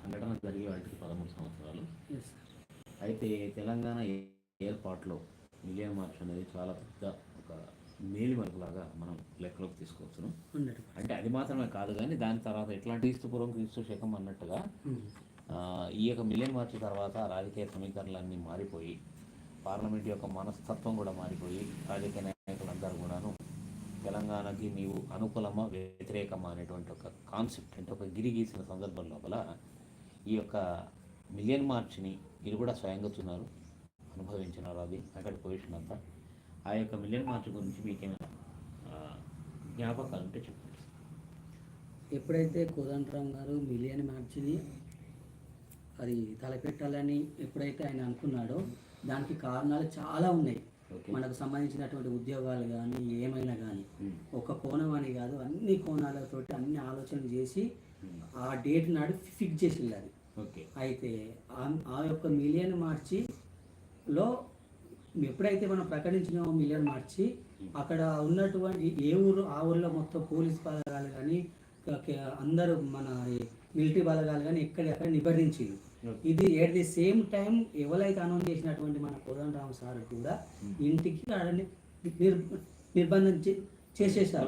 సంఘటన జరిగే వాటికి పదమూడు సంవత్సరాలు. అయితే తెలంగాణ ఏర్పాటులో మిలియన్ మార్చ్ అనేది చాలా పెద్ద ఒక మేలిమలుపులాగా మనం లెక్కలోకి తీసుకోవచ్చును 100%. అంటే అది మాత్రమే కాదు కానీ దాని తర్వాత ఎట్లాంటి క్రీస్తు పూర్వం క్రీస్తు శకం అన్నట్టుగా. ఆ, ఈ యొక్క మిలియన్ మార్చ్ తర్వాత రాజకీయ సమీకరణలన్నీ మారిపోయి పార్లమెంట్ యొక్క మనస్తత్వం కూడా మారిపోయి రాజకీయ నాయకులందరూ కూడాను తెలంగాణకి నీవు అనుకూలమా వ్యతిరేకమా అనేటువంటి ఒక కాన్సెప్ట్ అంటే ఒక గిరి గీసిన సందర్భం లోపల ఈ యొక్క మిలియన్ మార్చ్ని మీరు కూడా స్వయంగా చూన్నారు అనుభవించినారు అది. అక్కడ పొజిషన్ అంతా. ఆ యొక్క మిలియన్ మార్చ్ గురించి మీకేమైనా జ్ఞాపకాలు ఉంటే చెప్పండి. ఎప్పుడైతే కోదండరామ్ గారు మిలియన్ మార్చిని అది తలపెట్టాలని ఎప్పుడైతే ఆయన అనుకున్నాడో దానికి కారణాలు చాలా ఉన్నాయి. మనకు సంబంధించినటువంటి ఉద్యోగాలు కానీ ఏమైనా కానీ. ఒక కోణం అని కాదు అన్ని కోణాలతోటి అన్ని ఆలోచనలు చేసి. ఆ డేట్ నాడు ఫిక్స్ అది. ఓకే. అయితే ఆ- యొక్క మిలియన్ మార్చిలో ఎప్పుడైతే మనం ప్రకటించినామో మిలియన్ మార్చి అక్కడ ఉన్నటువంటి ఏ ఊరు ఆ ఊర్లో మొత్తం పోలీస్ బలగాలు కానీ అందరూ మన మిలిటరీ బలగాలు కానీ ఎక్కడెక్కడ నిబంధించారు ఓకే. ఇది ఎట్ ది సేమ్ టైం ఎవరైతే అనౌన్స్ చేసినటువంటి మన కోదండరామ సార్ కూడా ఇంటికి నిర్బంధం చేసేసారు.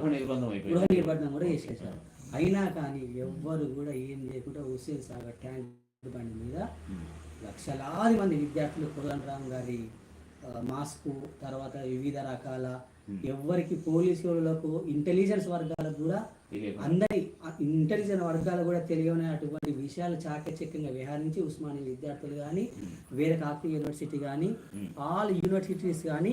గృహ నిర్బంధం కూడా చేసేసారు. అయినా కానీ ఎవ్వరు కూడా ఏం చేయకుండా హుస్సేన్ సాగర్ ట్యాంక్ బండి మీద. లక్షలాది మంది విద్యార్థులు కోదండరామ్ గారి ఆ, మాస్కు తర్వాత వివిధ రకాల ఎవ్వరికి పోలీసులకు ఇంటెలిజెన్స్ వర్గాలకు కూడా. అందరి ఇంటెలిజెన్స్ వర్గాలు కూడా తెలియని అటువంటి విషయాలు చాకచక్యంగా విహరించి ఉస్మానియా విద్యార్థులు కానీ వేరే కాకతీయ యూనివర్సిటీ కానీ ఆల్ యూనివర్సిటీస్ కానీ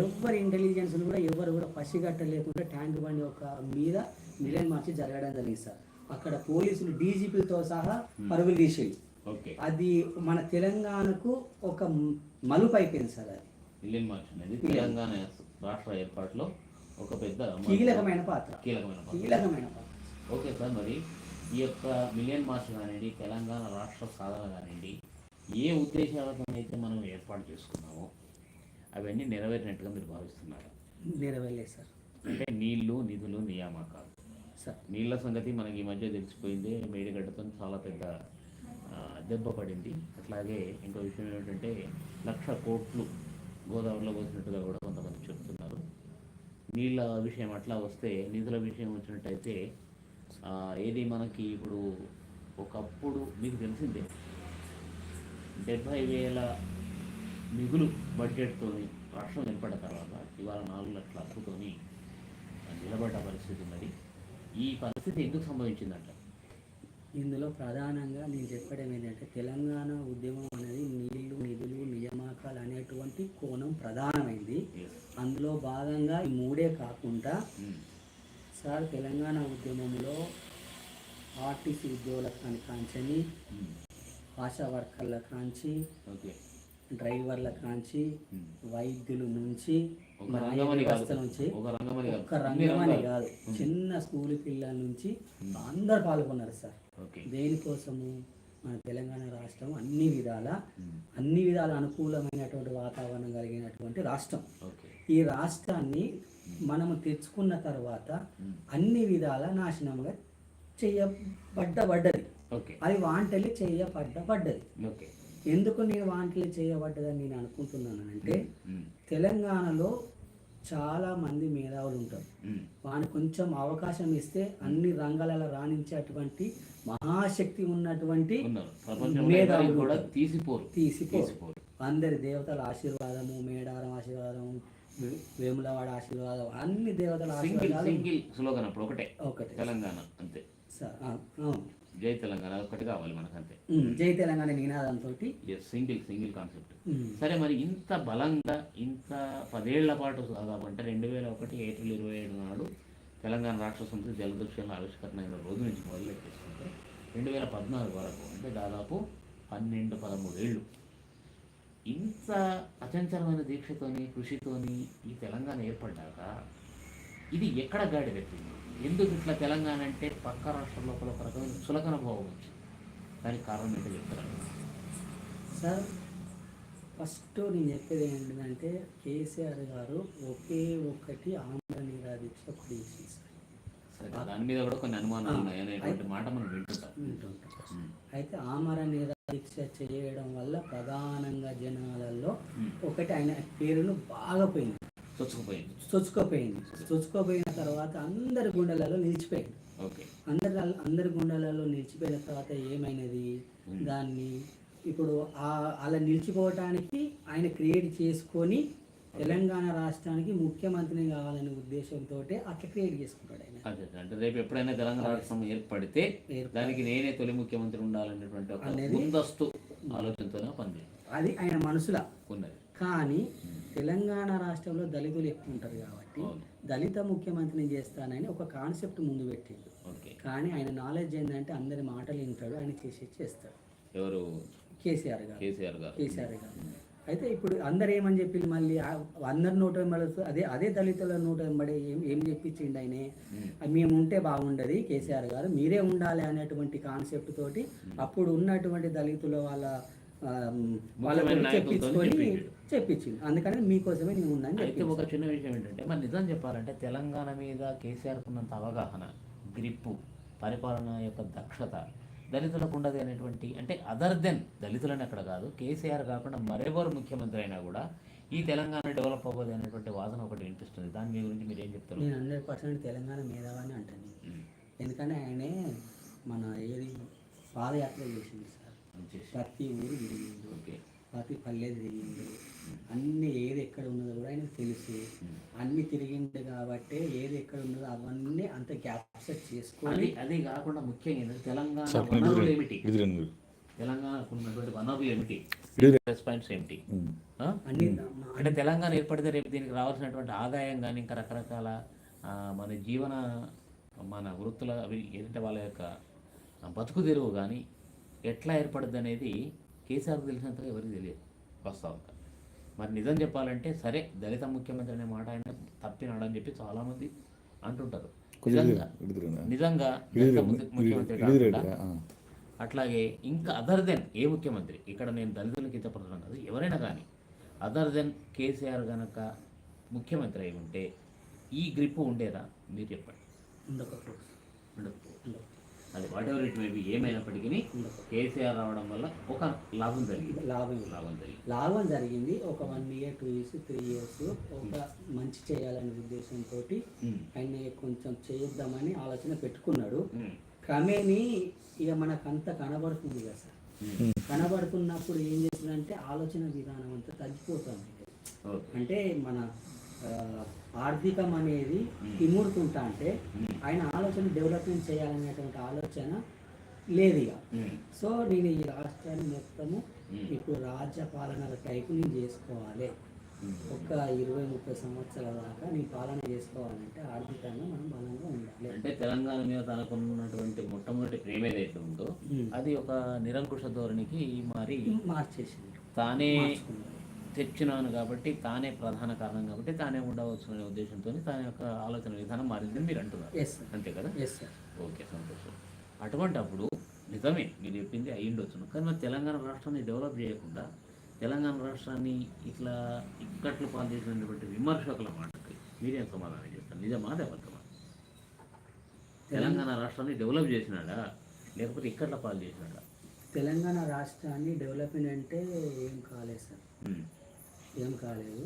ఎవరి ఇంటెలిజెన్స్ కూడా ఎవరు కూడా పసిగట్టలేకుండా ట్యాంక్ బండి ఒక మీద మిలియన్ మార్చి జరగడం జరిగింది సార్. అక్కడ పోలీసులు డీజీపీలతో సహా పరుగులు ఓకే. అది మన తెలంగాణకు ఒక మలుపు అయిపోయింది సార్ అది. మిలియన్ మార్చ్ అనేది తెలంగాణ రాష్ట్ర ఏర్పాటులో ఒక పెద్ద కీలకమైన పాత్ర. కీలకమైన పాత్ర. కీలకమైన పాత్ర. ఓకే సార్ మరి ఈ యొక్క మిలియన్ మార్చ్ కానివ్వండి తెలంగాణ రాష్ట్ర సాధన కానివ్వండి ఏ ఉద్దేశాలతో అయితే మనం ఏర్పాటు చేసుకున్నామో అవన్నీ నెరవేరినట్టుగా మీరు భావిస్తున్నారు? నెరవేరలేదు సార్. అంటే నీళ్ళు నిధులు నియామకాలు. నీళ్ళ సంగతి మనకి ఈ మధ్య తెలిసిపోయింది. మేడిగడ్డతో చాలా పెద్ద దెబ్బ పడింది. అట్లాగే ఇంకో విషయం ఏమిటంటే లక్ష కోట్లు గోదావరిలో పోసినట్టుగా కూడా కొంతమంది చెప్తున్నారు. నీళ్ళ విషయం అట్లా వస్తే నిధుల విషయం వచ్చినట్టయితే ఏది మనకి ఇప్పుడు ఒకప్పుడు మీకు తెలిసిందే. డెబ్భై వేల మిగులు బడ్జెట్తోని రాష్ట్రం ఏర్పడిన తర్వాత ఇవాళ నాలుగు లక్షల అప్పుతోని నిలబడ్డ పరిస్థితి ఉన్నది. ఈ పరిస్థితి ఎందుకు సంభవించిందంట ఇందులో ప్రధానంగా నేను చెప్పడం ఏంటంటే తెలంగాణ ఉద్యమం అనేది నీళ్ళు నిధులు నియామకాలు అనేటువంటి కోణం ప్రధానమైంది. అందులో భాగంగా ఈ మూడే కాకుండా ఉమ్. సార్ తెలంగాణ ఉద్యమంలో ఆర్టీసీ ఉద్యోగుల కాని కాంచని ఉమ్. ఆశా వర్కర్ల కాంచి డ్రైవర్ల కాంచి ఉమ్. వైద్యుల నుంచి ఒక రంగమని కాదు ఒక రంగమని కాదు. అన్ని రంగమని. కాదు. చిన్న స్కూల్ పిల్లల నుంచి అందరు పాల్గొన్నారు సార్. దేనికోసము? మన తెలంగాణ రాష్ట్రం అన్ని విధాల. అన్ని విధాల అనుకూలమైనటువంటి వాతావరణం కలిగినటువంటి రాష్ట్రం. ఈ రాష్ట్రాన్ని మనము తెచ్చుకున్న తర్వాత. అన్ని విధాల నాశనంగా చేయబడ్డబడ్డది. ఓకే. అది వాంటలి చేయబడ్డబడ్డది. ఓకే. ఎందుకు నేను వాంటలి చేయబడ్డదని నేను అనుకుంటున్నానంటే ఉమ్. తెలంగాణలో చాలా మంది మేధావులు ఉంటారు. వానికి కొంచెం అవకాశం ఇస్తే అన్ని రంగాలలో రాణించేటువంటి మహాశక్తి ఉన్నటువంటి మేధావులు కూడా. తీసిపోరు. తీసిపోరు. అందరి దేవతల ఆశీర్వాదము మేడారం ఆశీర్వాదము వేములవాడ ఆశీర్వాదం అన్ని దేవతల ఆశీర్వాదాలు ఒకటే. ఒకటే. తెలంగాణ అంతే. స- ఆ, అవును. జై తెలంగాణ ఒకటి కావాలి మనకు అంతే జై తెలంగాణ నినాదంతో సింగిల్ సింగిల్ కాన్సెప్ట్. సరే మరి ఇంత బలంగా ఇంత పదేళ్ళ పాటు దాదాపు అంటే రెండు వేల ఒకటి ఏప్రిల్ ఇరవై ఏడు నాడు తెలంగాణ రాష్ట్ర సమితి జలదృశ్యాల ఆవిష్కరణ అయిన రోజు నుంచి మొదలెట్టేసుకుంటే రెండు వేల పద్నాలుగు వరకు అంటే దాదాపు పన్నెండు పదమూడు ఏళ్ళు. ఇంత అచంచలమైన దీక్షతోని కృషితోని ఈ తెలంగాణ ఏర్పడ్డాక ఇది ఎక్కడ గాడి పెట్టింది ఎందుకు ఇట్లా తెలంగాణ అంటే పక్క రాష్ట్రం లోపల ఒక రకమైన చులకన భావం వచ్చింది. దానికి కారణం ఏంటో చెప్తారా? సార్ ఫస్ట్ నేను చెప్పేది ఏంటంటే కేసీఆర్ గారు ఒకే ఒక్కటి ఆంధ్ర నిరాదీక్ష ఒకటి చేసింది దాని మీద కూడా కొన్ని అనుమానాలు ఉన్నాయి. అనేటువంటి మాట మనం వింటుంటాం. వింటుంటాం. అయితే ఆమర నిరాదీక్ష చేయడం వల్ల ప్రధానంగా జనాలలో. ఒకటి ఆయన పేరును బాగా పోయింది. చొచ్చుకుపోయింది చొచ్చుకోపోయింది చొచ్చుకోపోయిన తర్వాత అందరి గుండెలలో నిలిచిపోయింది. ఓకే. అందరి అందరి గుండెలలో నిలిచిపోయిన తర్వాత ఏమైనది. దాన్ని ఇప్పుడు ఆ- అలా నిలిచిపోవటానికి ఆయన క్రియేట్ చేసుకొని తెలంగాణ రాష్ట్రానికి ముఖ్యమంత్రిని కావాలనే ఉద్దేశంతో అట్లా క్రియేట్ చేసుకుంటాడు ఆయన. అదే అంటే రేపు ఎప్పుడైనా తెలంగాణ రాష్ట్రం ఏర్పడితే ఏర్ప- దానికి నేనే తొలి ముఖ్యమంత్రి ఉండాలనేటువంటి ముందస్తు ఆలోచనతోనే పనిచేయాలి. అది ఆయన మనసులో. ఉన్నది. కానీ తెలంగాణ రాష్ట్రంలో దళితులు ఎక్కువ ఉంటారు కాబట్టి. దళిత ముఖ్యమంత్రిని చేస్తానని ఒక కాన్సెప్ట్ ముందు పెట్టిండు. కానీ ఆయన నాలెడ్జ్ ఏంటంటే అందరి మాటలు వింటాడు ఆయన చేసి చేస్తాడు. ఎవరు? కేసీఆర్ గారు. కేసీఆర్ గారు. కేసీఆర్ గారు. అయితే ఇప్పుడు అందరు ఏమని చెప్పింది మళ్ళీ? అందరి నోట వెంబడి అదే అదే దళితుల నోట వెంబడి ఏం ఏం చెప్పించిండు ఆయన? మేము. ఉంటే బాగుండదు కేసీఆర్ గారు మీరే ఉండాలి అనేటువంటి కాన్సెప్ట్ తోటి అప్పుడు ఉన్నటువంటి దళితుల వాళ్ళ వాళ్ళ చెప్పించుకొని. చెప్పించింది అందుకని మీకోసమే నేను ఉన్నాను అయితే ఒక చిన్న విషయం ఏంటంటే మరి నిజం చెప్పాలంటే తెలంగాణ మీద కేసీఆర్ ఉన్నంత అవగాహన గ్రిప్పు పరిపాలన యొక్క దక్షత దళితులకు ఉండదు అనేటువంటి అంటే అదర్ దెన్ దళితులని అక్కడ కాదు కేసీఆర్ కాకుండా మరెవరు ముఖ్యమంత్రి అయినా కూడా ఈ తెలంగాణ డెవలప్ అవ్వదు అనేటువంటి వాదన ఒకటి వినిపిస్తుంది. దాని మీ గురించి మీరు ఏం చెప్తారు? నేను హండ్రెడ్ పర్సెంట్ తెలంగాణ మేధావని అంటాను. ఎందుకంటే ఆయనే మన ఏది పాదయాత్ర చేసింది ప్రతి ఊరు తిరిగిండు. ఓకే. ప్రతి పల్లె తిరిగిండు. అన్ని ఏది ఎక్కడ ఉన్నదో కూడా ఆయనకు తెలుసు. అన్ని తిరిగిండు కాబట్టి ఏది ఎక్కడ ఉన్నదో అవన్నీ అంత క్యాప్చర్ చేసుకొని అది అది కాకుండా ముఖ్యంగా ఏంటంటే తెలంగాణ వనరులు ఏమిటి? ఇది రెండు తెలంగాణకు ఉన్నటువంటి వనరులు ఏమిటి? ఇది ప్లస్ పాయింట్స్ ఏమిటి? అన్ని అంటే తెలంగాణ ఏర్పడితే రేపు దీనికి రావాల్సినటువంటి ఆదాయం కానీ ఇంకా రకరకాల మన జీవన మన వృత్తుల అవి ఏంటంటే వాళ్ళ యొక్క బతుకు తెరువు కానీ ఎట్లా ఏర్పడుద్ది అనేది కేసీఆర్ తెలిసినంతగా ఎవరికి తెలియదు వాస్తవంగా. మరి నిజం చెప్పాలంటే సరే దళిత ముఖ్యమంత్రి అనే మాట ఆయన తప్పినాడని చెప్పి చాలామంది అంటుంటారు. నిజంగా దళిత ముఖ్యమంత్రి. అట్లాగే ఇంకా అదర్ దెన్ ఏ ముఖ్యమంత్రి ఇక్కడ నేను దళితులకి ఇష్టపడతాను కాదు ఎవరైనా కానీ అదర్ దెన్ కేసీఆర్ గనక ముఖ్యమంత్రి అయి ఉంటే ఈ గ్రిప్ ఉండేదా? మీరు చెప్పండి. ఉండకపోవచ్చు. అది వాట్ ఎవర్ ఇట్ మేబీ ఏమైనప్పటికీ ఉండకపోవచ్చు. కేసీఆర్ రావడం వల్ల ఒక లాభం జరిగింది. లాభం. లాభం జరిగింది. లాభం జరిగింది. ఒక one year two years three years ఒక మంచి చేయాలనే ఉద్దేశంతో ఆయన కొంచెం చేద్దామని ఆలోచన పెట్టుకున్నాడు. క్రమేణీ ఇక మనకంత కనబడుతుంది కదా సార్. కనబడుతున్నప్పుడు ఏం చేసిందంటే ఆలోచన విధానం అంతా తగ్గిపోతుంది. అంటే మన ఆర్థికం అనేది. ఇముడుతుంటా అంటే ఆయన ఆలోచన డెవలప్మెంట్ చేయాలనేటువంటి ఆలోచన లేదు ఇక సో నేను ఈ రాష్ట్రాన్ని మొత్తము ఇప్పుడు రాజ్య పాలనల టైపు నేను చేసుకోవాలి. ఒక ఇరవై ముప్పై సంవత్సరాల దాకా నేను పాలన చేసుకోవాలంటే ఆర్థికంగా మనం బలంగా ఉండాలి అంటే తెలంగాణ మీద తనకున్నటువంటి మొట్టమొదటి ప్రేమ ఏదైతే ఉందో. అది ఒక నిరంకుశ ధోరణికి మారి మార్చేసింది తానే. తెచ్చినాను కాబట్టి తానే ప్రధాన కారణం కాబట్టి తానే ఉండవచ్చు అనే ఉద్దేశంతో తన యొక్క ఆలోచన విధానం మారిందని మీరు అంటున్నారు. ఎస్ సార్ అంతే కదా? ఎస్ సార్ ఓకే సంతోషం. అటువంటి అప్పుడు నిజమే మీరు చెప్పింది అయ్యిండొచ్చును కానీ మరి తెలంగాణ రాష్ట్రాన్ని డెవలప్ చేయకుండా తెలంగాణ రాష్ట్రాన్ని ఇట్లా ఇక్కట్లు పాలు చేసినటువంటి విమర్శకుల మాటకి మీరేం సమాధానం చేస్తారు నిజమా? అబద్ధమా? తెలంగాణ రాష్ట్రాన్ని డెవలప్ చేసినాడా? లేకపోతే ఇక్కట్ల పాలు చేసినాడా? తెలంగాణ రాష్ట్రాన్ని డెవలప్మెంట్ అంటే ఏం కాలేదు సార్ ఏం కాలేదు.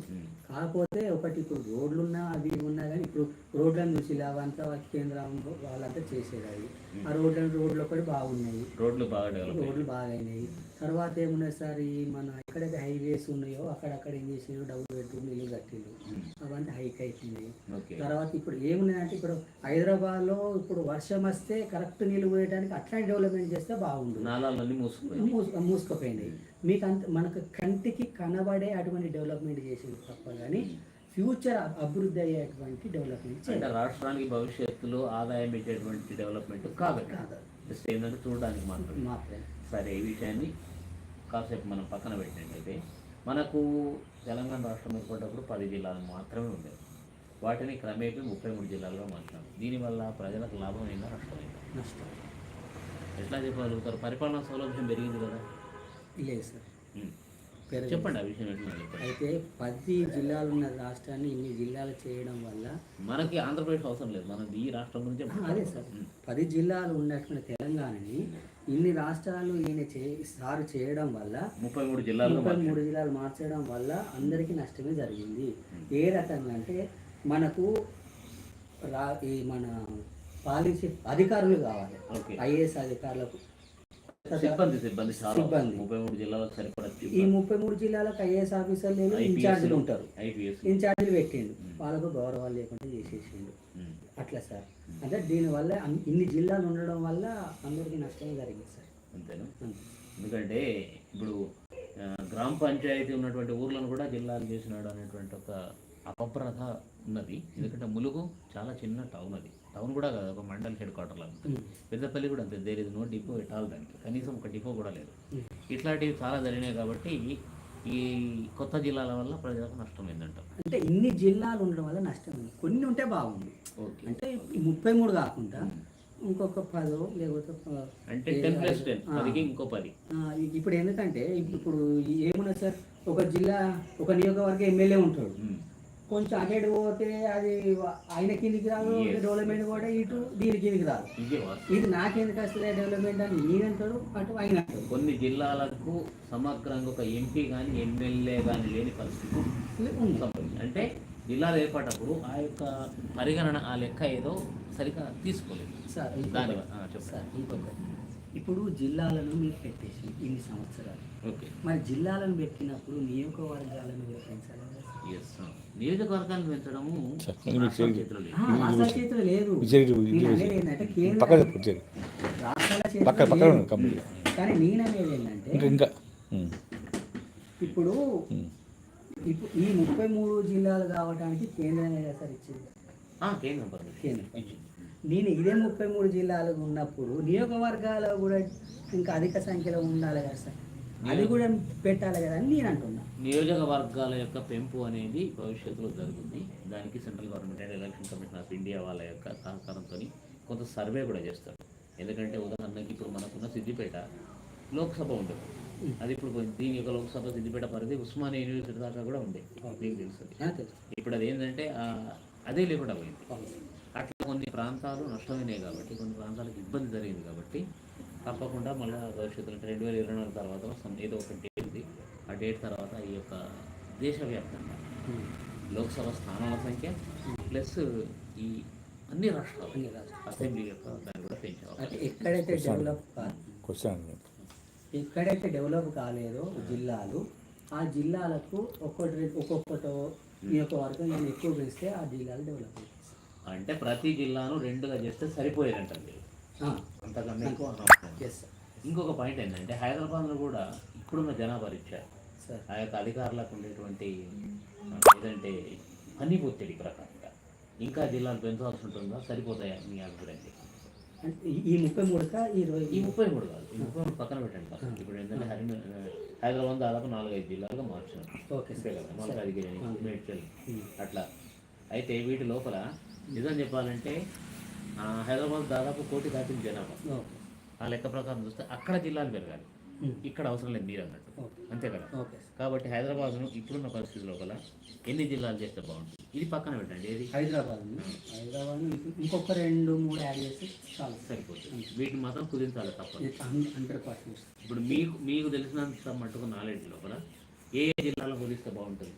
కాకపోతే ఒకటి ఇప్పుడు రోడ్లు ఉన్నా అవి ఉన్నా కానీ ఇప్పుడు రోడ్లను చూసి అవంతా కేంద్రం వాళ్ళంతా చేసేది అవి ఆ రోడ్లను రోడ్లు ఒకటి బాగున్నాయి. రోడ్లు బాగా రోడ్లు బాగైనాయి. తర్వాత ఏమున్నాయి సార్ ఈ మన ఎక్కడైతే హైవేస్ ఉన్నాయో అక్కడక్కడ ఏం చేసినారు డబుల్ బెడ్రూమ్ ఇల్లు కట్టిండు అవన్నీ హైక్ ఓకే తర్వాత ఇప్పుడు ఏమున్నాయంటే ఇప్పుడు హైదరాబాద్లో ఇప్పుడు వర్షం వస్తే కరెక్ట్ నీళ్ళు పోయడానికి అట్లాంటి డెవలప్మెంట్ చేస్తే బాగుండు. మూసుకుపోయింది మీకు అంత మనకు కంటికి కనబడే అటువంటి డెవలప్మెంట్ చేసింది తప్ప కానీ ఫ్యూచర్ అభివృద్ధి అయ్యేటువంటి డెవలప్మెంట్ అంటే రాష్ట్రానికి భవిష్యత్తులో ఆదాయం పెట్టేటువంటి డెవలప్మెంట్ కాదు. కాదు. జస్ట్ ఏంటంటే చూడడానికి మాత్రం మాత్రమే. సరే ఈ విషయాన్ని కాసేపు మనం పక్కన పెట్టినట్టయితే మనకు తెలంగాణ రాష్ట్రం ఏర్పడ్డప్పుడు పది జిల్లాలు మాత్రమే ఉండేవి. వాటిని క్రమేపీ ముప్పై మూడు జిల్లాలుగా మార్చాం దీనివల్ల ప్రజలకు లాభమైందా నష్టమైందా నష్టం ఎట్లా చెప్పగలుగుతారు? పరిపాలనా సౌలభ్యం పెరిగింది కదా. లేదు సార్. చెప్పండి ఆ విషయం అయితే పది జిల్లాలు ఉన్న రాష్ట్రాన్ని ఇన్ని జిల్లాలు చేయడం వల్ల మనకి ఆంధ్రప్రదేశ్ అవసరం లేదు. మనం ఈ రాష్ట్రం గురించి అదే సార్. పది జిల్లాలు ఉన్నటువంటి తెలంగాణని ఇన్ని రాష్ట్రాలు ఈయన చే సారు చేయడం వల్ల ముప్పై మూడు జిల్లాలు ముప్పై మూడు జిల్లాలు మార్చడం వల్ల అందరికీ నష్టమే జరిగింది. ఏ రకంగా అంటే మనకు రా ఈ మన పాలించే అధికారులు కావాలి. ఐఏఎస్ అధికారులకు సిబ్బంది సిబ్బంది సిబ్బంది. ముప్పై మూడు జిల్లాలకు సరిపడా ఈ ముప్పై మూడు జిల్లాలకు ఐఏఎస్ ఆఫీసర్లు లేరు ఇన్ఛార్జీలు ఉంటారు. ఇన్ఛార్జీలు పెట్టిండు. వాళ్ళకు గౌరవాలు లేకుండా చేసేసిండు. అట్లా సార్. అంటే దీనివల్ల ఇన్ని జిల్లాలు ఉండడం వల్ల అందరికీ నష్టం జరిగింది సార్. అంతేనా? అంతే. ఎందుకంటే ఇప్పుడు గ్రామ పంచాయతీ ఉన్నటువంటి ఊర్లను కూడా జిల్లాలు చేసినాడు అనేటువంటి ఒక అపప్రథ ఉన్నది. ఎందుకంటే ములుగు చాలా చిన్న టౌన్ అది. టౌన్ కూడా కాదు ఒక మండల్ హెడ్ క్వార్టర్ లాగా. పెద్దపల్లి కూడా అంతే there is no depot at all దానికి. కనీసం ఒక డిపో కూడా లేదు. ఇట్లాంటివి చాలా జరిగినాయి కాబట్టి ఈ కొత్త జిల్లాల వల్ల ప్రజలకు నష్టం ఏంటంట అంటే ఇన్ని జిల్లాలు ఉండడం వల్ల నష్టం కొన్ని ఉంటే బాగుంది. ఓకే. అంటే ముప్పై మూడు కాకుండా ఇంకొక పదో లేకపోతే అంటే టెన్ ప్లస్ టెన్ పదికి ఇంకో పది. ఇప్పుడు ఎందుకంటే ఇప్పుడు ఏమున్నది సార్? ఒక జిల్లా ఒక నియోజకవర్గ ఎమ్మెల్యే ఉంటాడు. కొంచెం అటు ఇటు పోతే అది ఆయన కిందికి రాదు. డెవలప్మెంట్ కూడా ఇటు దీని కిందికి రాదు. ఇదే నాకెందుకు వస్తుంది డెవలప్మెంట్ అని ఈయన అంటాడు అటు ఆయన అంటాడు. కొన్ని జిల్లాలకు సమగ్రంగా ఒక ఎంపీ కానీ ఎమ్మెల్యే కానీ లేని పరిస్థితి. అంటే జిల్లాలు ఏర్పడటప్పుడు ఆ యొక్క పరిగణన ఆ లెక్క ఏదో సరిగా తీసుకోలేదు. సార్ సార్ ఇంకొకటి ఇప్పుడు జిల్లాలను మీరు పెట్టేసి ఇన్ని సంవత్సరాలు. ఓకే. మరి జిల్లాలను పెట్టినప్పుడు నియోజకవర్గాలను కూడా పెంచాలి నియోజకవర్గాన్ని పెంచడము చేతిలో లేదు. రాష్ట్రాల చేతిలో నేను విజయ్. అనేది ఏంటంటే కేంద్ర పక్కన వచ్చేది రాష్ట్రాల పక్క చేతిలో పక్కన లేదు. కంపెనీ కానీ ఏంటంటే ఇంకా ఉమ్, ఇప్పుడు ఉమ్. ఇప్పుడు ఈ ముప్పై మూడు జిల్లాలు కావడానికి కేంద్రమే కదా సార్ ఇచ్చింది ఆ, కేంద్రం. నేను ఇదే ముప్పై మూడు జిల్లాలు ఉన్నప్పుడు నియోజకవర్గాలు కూడా ఇంకా అధిక సంఖ్యలో ఉండాలి కదా సార్ అది కూడా పెట్టాలి కదా అని నేను అంటున్నా. నియోజకవర్గాల యొక్క పెంపు అనేది భవిష్యత్తులో జరుగుతుంది. దానికి central government and election commission of India వాళ్ళ యొక్క సహకారంతో కొంత సర్వే కూడా చేస్తారు. ఎందుకంటే ఉదాహరణకి ఇప్పుడు మనకున్న సిద్దిపేట లోక్సభ ఉండదు అది ఇప్పుడు. దీని యొక్క లోక్సభ సిద్దిపేట పరిధి ఉస్మానియా యూనివర్సిటీ దాకా కూడా ఉండే. మీకు తెలుసు. ఇప్పుడు అది ఏంటంటే అదే లేకుండా పోయింది. అట్లా కొన్ని ప్రాంతాలు నష్టమైనాయి కాబట్టి కొన్ని ప్రాంతాలకు ఇబ్బంది జరిగింది కాబట్టి తప్పకుండా మళ్ళీ భవిష్యత్తులో రెండు వేల ఇరవై నాలుగు తర్వాత ఏదో ఒక డేట్ ఉంది ఆ డేట్ తర్వాత ఈ యొక్క దేశవ్యాప్తంగా. లోక్సభ స్థానాల సంఖ్య ప్లస్ ఈ అన్ని రాష్ట్రాలు అన్ని రాష్ట్రాలు. అసెంబ్లీ యొక్క దాన్ని కూడా అంటే ఎక్కడైతే డెవలప్ కాదు. ఎక్కడైతే డెవలప్ కాలేదో జిల్లాలు ఆ జిల్లాలకు ఒక్కొక్కటి ఒక్కొక్కటో నియోజకవర్గం నేను ఎక్కువ పెంచితే ఆ జిల్లాలు డెవలప్ అవుతాయి. అంటే ప్రతి జిల్లాను రెండుగా చేస్తే సరిపోయేదంటండి. ఆ, అంతకన్నా ఎక్కువ ఇంకొక పాయింట్ ఏంటంటే హైదరాబాద్లో కూడా ఇప్పుడున్న జనాభా రీత్యా సార్ ఆ యొక్క అధికారులకు ఉండేటువంటి ఏదంటే పని ఒత్తిడి ప్రకారంగా ఇంకా జిల్లాలు పెంచాల్సి ఉంటుందా? సరిపోతాయా మీ అభిప్రాయం ఈ- ముప్పై మూడుక? ఈ రోజు ఈ ముప్పై మూడు కాదు. ఈ ముప్పై మూడు పక్కన పెట్టండి ఫస్ట్ ఇప్పుడు ఏంటంటే హరి హైదరాబాద్ దాదాపు నాలుగైదు జిల్లాలుగా మార్చినాం ఓకే కదా. మల్కాజిగిరి. మేడ్చల్. అట్లా. అయితే వీటి లోపల నిజం చెప్పాలంటే హైదరాబాద్ దాదాపు కోటి దాటిన జనాభా. ఆ లెక్క ప్రకారం చూస్తే అక్కడ జిల్లాలు పెరగాలి. ఇక్కడ అవసరం లేదు మీరు అన్నట్టు. అంతే కదా? కాబట్టి హైదరాబాద్ను ఇప్పుడున్న పరిస్థితి లోపల ఎన్ని జిల్లాలు చేస్తే బాగుంటుంది? ఇది పక్కన పెట్టండి ఏది? హైదరాబాద్. హైదరాబాద్ ఇంకొ- ఇంకొక రెండు మూడు యాడ్ చేస్తే చాలు. సార్ సరిపోతుంది వీటిని మాత్రం కుదించాలి హండ్రెడ్ పర్సెంట్. ఇప్పుడు మీకు మీకు తెలిసినంత మట్టుకు నాలెడ్జ్ లోపల ఏ ఏ జిల్లాలో కుదిస్తే బాగుంటుంది?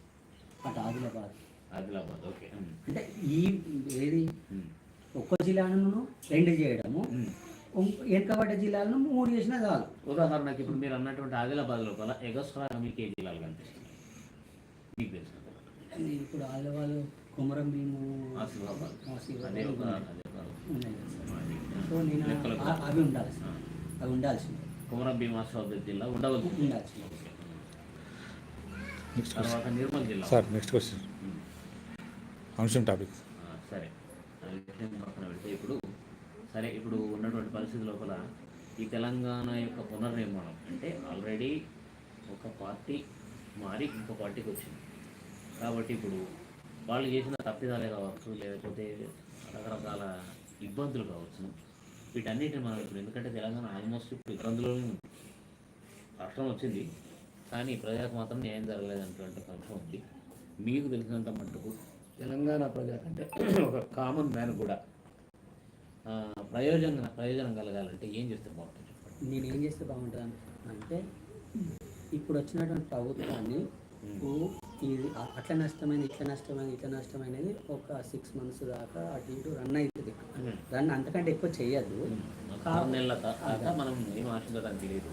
అటు ఆదిలాబాద్. ఆదిలాబాద్ ఓకే. అంటే ఈ ఏది. ఒక్క జిల్లాను రెండు చేయడము. వెనుకబడ్డ జిల్లాలను మూడు చేసినా చాలు. ఉదాహరణకి ఇప్పుడు మీరు అన్నటువంటి ఆదిలాబాద్ లోపల ఎగస్ట్రా మీకు ఏ జిల్లాలు కనిపిస్తుంది మీకు తెలిసిన అది ఇప్పుడు ఆదిలాబాద్ కుమరం భీము. సో నేను అవి ఉండాలి ఆ. సార్ అవి ఉండాల్సింది. కుమరం భీమాసాబాద్ జిల్లా ఉండవలసి. నెక్స్ట్ క్వశ్చన్ తర్వాత నిర్మల్ జిల్లా. Sir next question. అంశం టాపిక్ సరే. విషయం పక్కన పెడితే ఇప్పుడు సరే ఇప్పుడు ఉన్నటువంటి పరిస్థితి లోపల ఈ తెలంగాణ యొక్క పునర్నిర్మాణం అంటే ఆల్రెడీ ఒక పార్టీ మారి ఇంకో పార్టీకి వచ్చింది. కాబట్టి ఇప్పుడు వాళ్ళు చేసిన తప్పిదాలే కావచ్చు లేకపోతే రకరకాల ఇబ్బందులు కావచ్చు వీటన్నిటిని మనం ఇప్పుడు ఎందుకంటే తెలంగాణ ఆల్మోస్ట్ ఇప్పుడు ఇబ్బందుల్లోనే ఉంది. రాష్ట్రం వచ్చింది కానీ ప్రజలకు మాత్రం న్యాయం జరగలేదన్నటువంటి అంశం ఉంది. మీకు తెలిసినంత మట్టుకు తెలంగాణ ప్రజల కంటే ఒక కామన్ మ్యాన్ కూడా. ప్రయోజనం ప్రయోజనం కలగాలంటే ఏం చేస్తే బాగుంటుంది చెప్పండి? నేను ఏం చేస్తే బాగుంటుంది అంటే ఇప్పుడు వచ్చినటువంటి ప్రభుత్వాన్ని ఇది అట్లా నష్టమైంది ఇట్లా నష్టమైంది ఇట్లా నష్టమైనది ఒక సిక్స్ మంత్స్ దాకా అటు ఇటు రన్ అవుతుంది. రన్ అంతకంటే ఎక్కువ చేయొద్దు ఆరు నెలల మనం ఏం ఆశించడానికి లేదు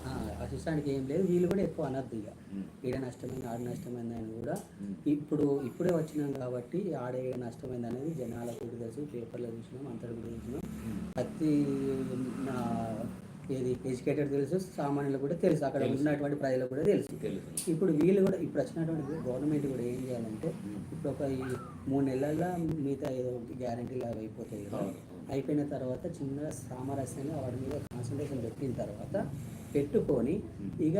ఏం లేదు. వీళ్ళు కూడా ఎక్కువ అనద్దు ఇక. ఈడ నష్టమైంది ఆడ నష్టమైంది అని కూడా. ఇప్పుడు ఇప్పుడే వచ్చినాం కాబట్టి ఆడ ఈడ నష్టమైంది అనేది జనాలకు తెలుసు. పేపర్లో చూసినాం అంతటి కూడా చూసినాం. ప్రతి నా ఏది ఎడ్యుకేటెడ్ తెలుసు సామాన్యులకు కూడా తెలుసు. అక్కడ ఉన్నటువంటి ప్రజలకు కూడా తెలుసు. ఇప్పుడు వీళ్ళు కూడా ఇప్పుడు వచ్చినటువంటి గవర్నమెంట్ కూడా ఏం చేయాలంటే ఇప్పుడు ఒక ఈ మూడు నెలల్లో మిగతా ఏదో గ్యారంటీ లాగా అయిపోతాయి కదా. అయిపోయిన తర్వాత చిన్న సామరస్యంగా వాడి మీద కాన్సన్ట్రేషన్ పెట్టిన తర్వాత పెట్టుకొని ఇక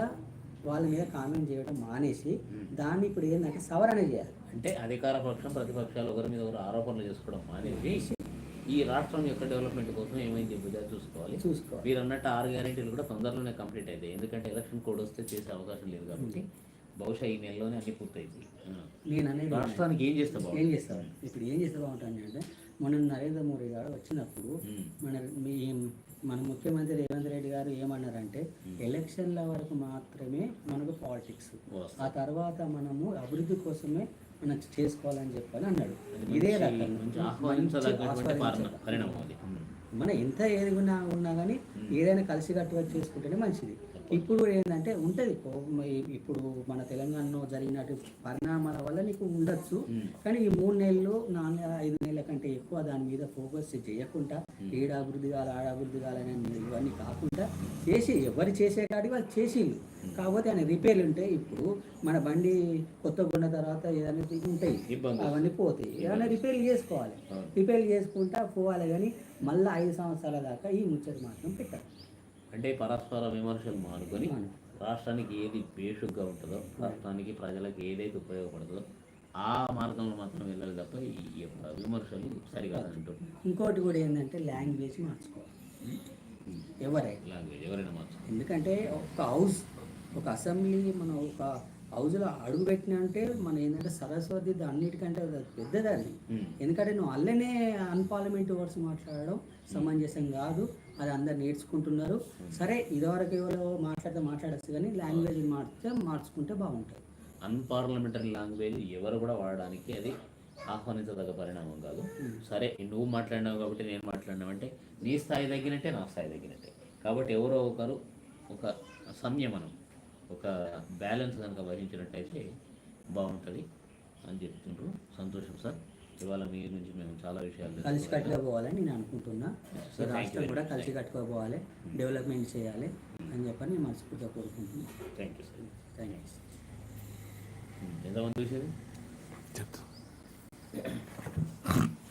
వాళ్ళ మీద కామెంట్ చేయడం మానేసి దాన్ని ఇప్పుడు ఏంటంటే సవరణ చేయాలి. అంటే అధికార పక్షం ప్రతిపక్షాలు ఒకరి మీద ఒకరు ఆరోపణలు చేసుకోవడం మానేసి ఈ రాష్ట్రం యొక్క డెవలప్మెంట్ కోసం ఏమైంది చెప్పేది చూసుకోవాలి. చూసుకోవాలి. మీరు అన్నట్టు ఆరు గ్యారెంటీలు కూడా తొందరలోనే కంప్లీట్ అవుతాయి ఎందుకంటే ఎలక్షన్ కోడ్ వస్తే చేసే అవకాశం లేదు కాబట్టి బహుశా ఈ నెలలోనే అన్ని పూర్తయింది నేను అనేది రాష్ట్రానికి ఏం చేస్తే ఏం చేస్తారు ఇప్పుడు ఏం చేస్తే బాగుంటుంది అంటే మొన్న నరేంద్ర మోడీ గారు వచ్చినప్పుడు. మన మీ మన ముఖ్యమంత్రి రేవంత్ రెడ్డి గారు ఏమన్నారంటే ఎలక్షన్ల వరకు మాత్రమే మనకు పాలిటిక్స్. ఆ తర్వాత మనము అభివృద్ధి కోసమే మనం చేసుకోవాలని చెప్పని అన్నాడు. ఇదే రకంగా మన ఎంత ఏదిగున్నా ఉన్నా కానీ ఏదైనా కలిసికట్టుగా చేసుకుంటేనే మంచిది. ఇప్పుడు ఏంటంటే ఉంటుంది ఇప్పుడు మన తెలంగాణలో జరిగినట్టు పరిణామాల వల్ల నీకు ఉండొచ్చు. కానీ ఈ మూడు నెలలు నాలుగు ఐదు నెలల కంటే ఎక్కువ దాని మీద ఫోకస్ చేయకుండా ఈడ అభివృద్ధి కావాలి ఆడ అభివృద్ధి కావాలని ఇవన్నీ కాకుండా చేసి ఎవరు చేసే కాడికి వాళ్ళు చేసిండు కాకపోతే ఆయన రిపేర్లు ఉంటాయి ఇప్పుడు మన బండి కొత్త కొన్న తర్వాత ఏదైనా ఉంటాయి. అవన్నీ పోతాయి. ఏదైనా రిపేర్లు చేసుకోవాలి. రిపేర్లు చేసుకుంటా పోవాలి కానీ మళ్ళీ ఐదు సంవత్సరాల దాకా ఈ ముచ్చట మాత్రం పెట్టాలి అంటే పరస్పర విమర్శలు మానుకొని మాను. రాష్ట్రానికి ఏది బేషుగ్గా ఉంటుందో రాష్ట్రానికి ప్రజలకు ఏదైతే ఉపయోగపడుతుందో ఆ మార్గంలో మాత్రం వెళ్ళాలి తప్ప ఈ యొక్క విమర్శలు సరికాదంటూ ఇంకోటి కూడా ఏంటంటే లాంగ్వేజ్ మార్చుకోవాలి. ఎవరైనా. లాంగ్వేజ్ ఎవరైనా మార్చు ఎందుకంటే ఒక హౌస్ ఒక అసెంబ్లీ మనం ఒక హౌస్లో అడుగు పెట్టినంటే మనం ఏంటంటే సరస్వతి అన్నిటికంటే అది పెద్దది అది. ఉమ్. ఎందుకంటే నువ్వు అల్లనే అన్పార్లమెంట్ వర్డ్స్ మాట్లాడడం సమంజసం కాదు. అది అందరు నేర్చుకుంటున్నారు. సరే ఇదివరకు ఎవరో మాట్లాడితే మాట్లాడచ్చు కానీ లాంగ్వేజ్ మార్చితే మార్చుకుంటే బాగుంటుంది. అన్పార్లమెంటరీ లాంగ్వేజ్ ఎవరు కూడా వాడడానికి అది ఆహ్వానించదగ్గ పరిణామం కాదు. సరే నువ్వు మాట్లాడినావు కాబట్టి నేను మాట్లాడినావు అంటే నీ స్థాయి తగ్గినట్టే నా స్థాయి తగ్గినట్టే. కాబట్టి ఎవరో ఒకరు ఒక సంయమనం ఒక బ్యాలెన్స్ కనుక వహించినట్టయితే బాగుంటుంది అని చెప్తుండ్రు సంతోషం సార్. ఇవాళ మీ నుంచి మేము చాలా విషయాలు కలిసి కట్టుగా నేను అనుకుంటున్నా. రాష్ట్రం కూడా కలిసి కట్టుగా mm. డెవలప్మెంట్ చేయాలి mm. అని చెప్పని నేను మనస్ఫూర్తిగా కోరుకుంటున్నాను thank you sir thank you ఎంతమంది చూసేది చెప్తా.